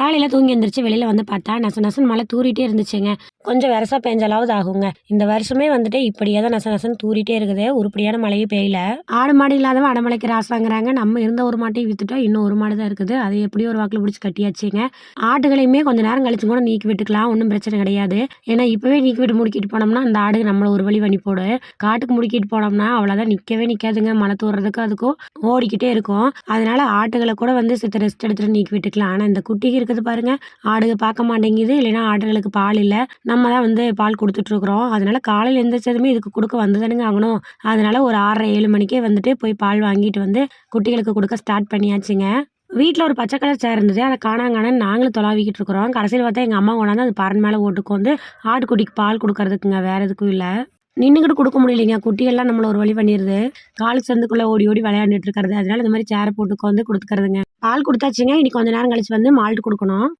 காலையில் தூங்கி எந்திரிச்சு வெளியில் வந்து பார்த்தா நச நசன் மழை தூறிட்டே இருந்துச்சுங்க. கொஞ்சம் வருஷம் பெஞ்சாலாவது ஆகுங்க. இந்த வருஷமே வந்துட்டு இப்படியே தான் நச நசன் தூரிட்டே இருக்குது. உருப்படியான மழையே பெய்யல. ஆடு மாடு இல்லாதவன் அடமலைக்கு ராசாங்கிறாங்க. நம்ம இருந்த ஒரு மாட்டையும் வித்துட்டோம். இன்னும் ஒரு மாடு தான் இருக்குது. அதை எப்படியும் ஒரு வாக்கில் பிடிச்சி கட்டியாச்சுங்க. ஆடுகளையுமே கொஞ்ச நேரம் கழிச்சு கூட நீக்கி விட்டுக்கலாம். ஒன்றும் பிரச்சனை கிடையாது. ஏன்னா இப்போவே நீக்கி விட்டு முடிக்கிட்டு போனோம்னா அந்த ஆடு நம்மளை ஒரு வழி பண்ணி போடு. காட்டுக்கு முடிக்கிட்டு போனோம்னா அவ்வளோதான் நிற்கவே நிற்காதுங்க மழை தூறதுக்கு அதுக்கும் ஓடிக்கிட்டே இருக்கும். அதனால ஆட்டுகளை கூட வந்து சித்த ரெஸ்ட் எடுத்துட்டு நீக்கி விட்டுக்கலாம். ஆனால் இந்த குட்டிக்கு இருக்குது பாருங்க. ஆடுக பார்க்க மாட்டேங்குது. இல்லைன்னா ஆடுகளுக்கு பால் இல்லை. நம்ம தான் வந்து பால் கொடுத்துட்ருக்குறோம். அதனால காலையில் எந்திரிச்சதுமே இதுக்கு கொடுக்க வந்து தானுங்க ஆகணும். அதனால ஒரு ஆறரை ஏழு மணிக்கே வந்துட்டு போய் பால் வாங்கிட்டு வந்து குட்டிகளுக்கு கொடுக்க ஸ்டார்ட் பண்ணியாச்சுங்க. வீட்டில் ஒரு பச்சை கலர் சேர் இருந்தது. அதை காணாங்கன்னு நாங்களும் தொலாவிக்கிட்டு இருக்கிறோம். கடைசியில் பார்த்தா எங்கள் அம்மா கொண்டாந்து அது பறன் மேலே ஓட்டுக்கு வந்து ஆட்டுக்குட்டிக்கு பால் கொடுக்கறதுக்குங்க. வேறு எதுக்கும் இல்லை. நின்றுக்கிட்டு கொடுக்க முடியலைங்க. குட்டியெல்லாம் நம்மள ஒரு வழி பண்ணிடுது. கால் சந்துக்குள்ளே ஓடி ஓடி விளையாண்டுட்டு இருக்கிறது. அதனால இந்த மாதிரி சேரை போட்டு உட்காந்து கொடுத்துக்கிறதுங்க. பால் கொடுத்தாச்சுங்க. இனி கொஞ்ச நேரம் கழிச்சு வந்து மால்ட்டு கொடுக்கணும்.